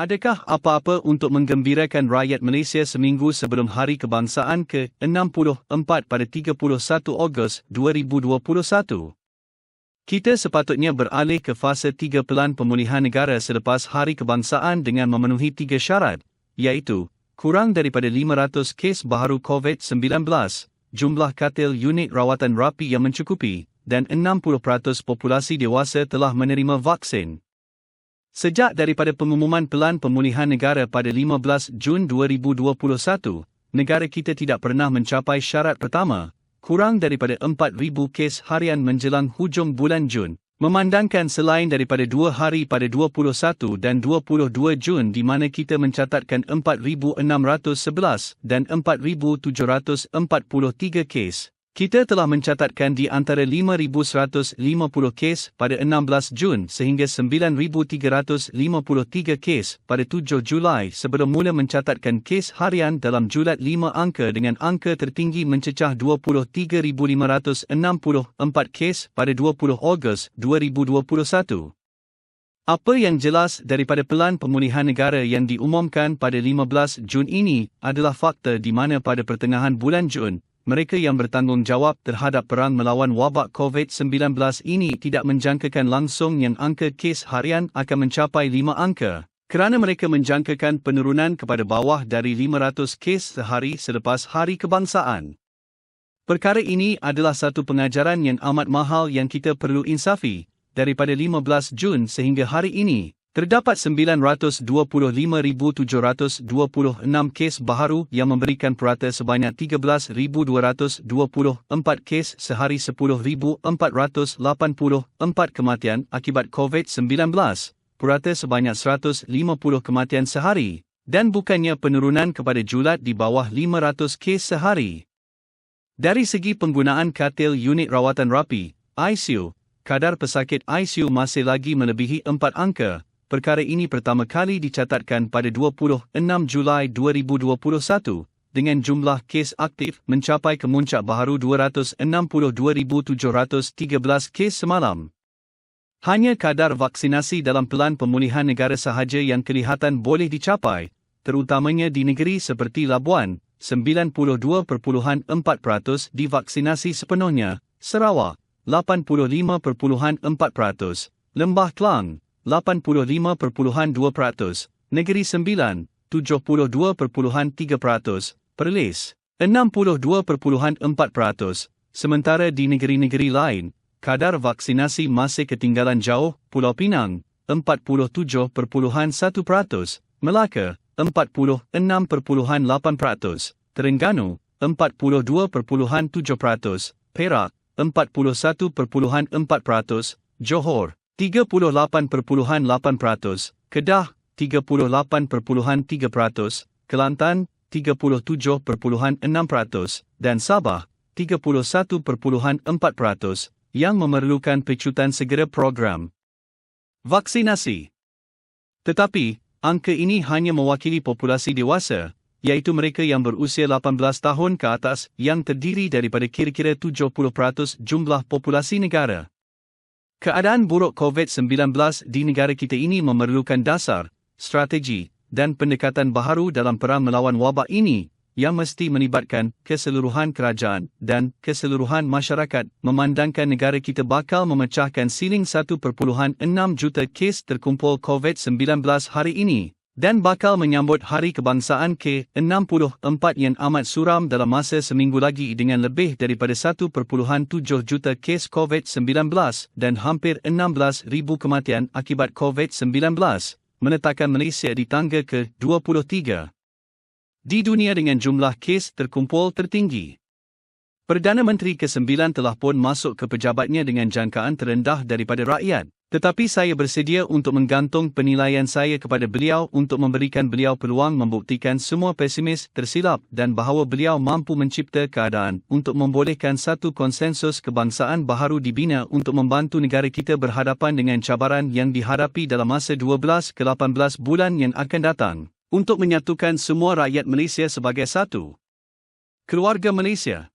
Adakah apa-apa untuk menggembirakan rakyat Malaysia seminggu sebelum Hari Kebangsaan ke-64 pada 31 Ogos 2021? Kita sepatutnya beralih ke fasa tiga pelan pemulihan negara selepas Hari Kebangsaan dengan memenuhi tiga syarat, iaitu kurang daripada 500 kes baharu COVID-19, jumlah katil unit rawatan rapi yang mencukupi, dan 60% populasi dewasa telah menerima vaksin. Sejak daripada pengumuman Pelan Pemulihan Negara pada 15 Jun 2021, negara kita tidak pernah mencapai syarat pertama, kurang daripada 4,000 kes harian menjelang hujung bulan Jun. Memandangkan selain daripada dua hari pada 21 dan 22 Jun di mana kita mencatatkan 4,611 dan 4,743 kes, kita telah mencatatkan di antara 5,150 kes pada 16 Jun sehingga 9,353 kes pada 7 Julai sebelum mula mencatatkan kes harian dalam julat 5 angka dengan angka tertinggi mencecah 23,564 kes pada 20 Ogos 2021. Apa yang jelas daripada pelan pemulihan negara yang diumumkan pada 15 Jun ini adalah fakta di mana pada pertengahan bulan Jun, mereka yang bertanggungjawab terhadap perang melawan wabak COVID-19 ini tidak menjangkakan langsung yang angka kes harian akan mencapai 5 angka, kerana mereka menjangkakan penurunan kepada bawah dari 500 kes sehari selepas Hari Kebangsaan. Perkara ini adalah satu pengajaran yang amat mahal yang kita perlu insafi, daripada 15 Jun sehingga hari ini, Terdapat 925,726 kes baharu yang memberikan purata sebanyak 13,224 kes sehari 10,484 kematian akibat COVID-19, purata sebanyak 150 kematian sehari, dan bukannya penurunan kepada julat di bawah 500 kes sehari. Dari segi penggunaan katil unit rawatan rapi, ICU, kadar pesakit ICU masih lagi melebihi 4 angka, perkara ini pertama kali dicatatkan pada 26 Julai 2021 dengan jumlah kes aktif mencapai kemuncak baharu 262,713 kes semalam. Hanya kadar vaksinasi dalam pelan pemulihan negara sahaja yang kelihatan boleh dicapai, terutamanya di negeri seperti Labuan, 92.4% divaksinasi sepenuhnya, Sarawak, 85.4%, Lembah Kelang, 85.2%, Negeri Sembilan, 72.3%, Perlis, 62.4%, sementara di negeri-negeri lain, kadar vaksinasi masih ketinggalan jauh, Pulau Pinang, 47.1%, Melaka, 46.8%, Terengganu, 42.7%, Perak, 41.4%, Johor, 38.8%, Kedah 38.3%, Kelantan 37.6% dan Sabah 31.4% yang memerlukan pecutan segera program vaksinasi. Tetapi, angka ini hanya mewakili populasi dewasa, iaitu mereka yang berusia 18 tahun ke atas yang terdiri daripada kira-kira 70% jumlah populasi negara. Keadaan buruk COVID-19 di negara kita ini memerlukan dasar, strategi dan pendekatan baharu dalam perang melawan wabak ini yang mesti melibatkan keseluruhan kerajaan dan keseluruhan masyarakat memandangkan negara kita bakal memecahkan siling 1.6 juta kes terkumpul COVID-19 hari ini dan bakal menyambut Hari Kebangsaan ke-64 yang amat suram dalam masa seminggu lagi dengan lebih daripada 1.7 juta kes COVID-19 dan hampir 16,000 kematian akibat COVID-19, menetapkan Malaysia di tangga ke-23 di dunia dengan jumlah kes terkumpul tertinggi. Perdana Menteri ke-9 telah pun masuk ke pejabatnya dengan jangkaan terendah daripada rakyat. Tetapi saya bersedia untuk menggantung penilaian saya kepada beliau untuk memberikan beliau peluang membuktikan semua pesimis tersilap dan bahawa beliau mampu mencipta keadaan untuk membolehkan satu konsensus kebangsaan baharu dibina untuk membantu negara kita berhadapan dengan cabaran yang dihadapi dalam masa 12 ke 18 bulan yang akan datang untuk menyatukan semua rakyat Malaysia sebagai satu. Keluarga Malaysia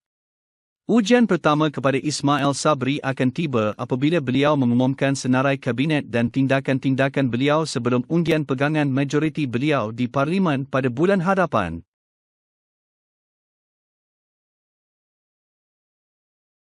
Ujian pertama kepada Ismail Sabri akan tiba apabila beliau mengumumkan senarai kabinet dan tindakan-tindakan beliau sebelum undian pegangan majoriti beliau di parlimen pada bulan hadapan.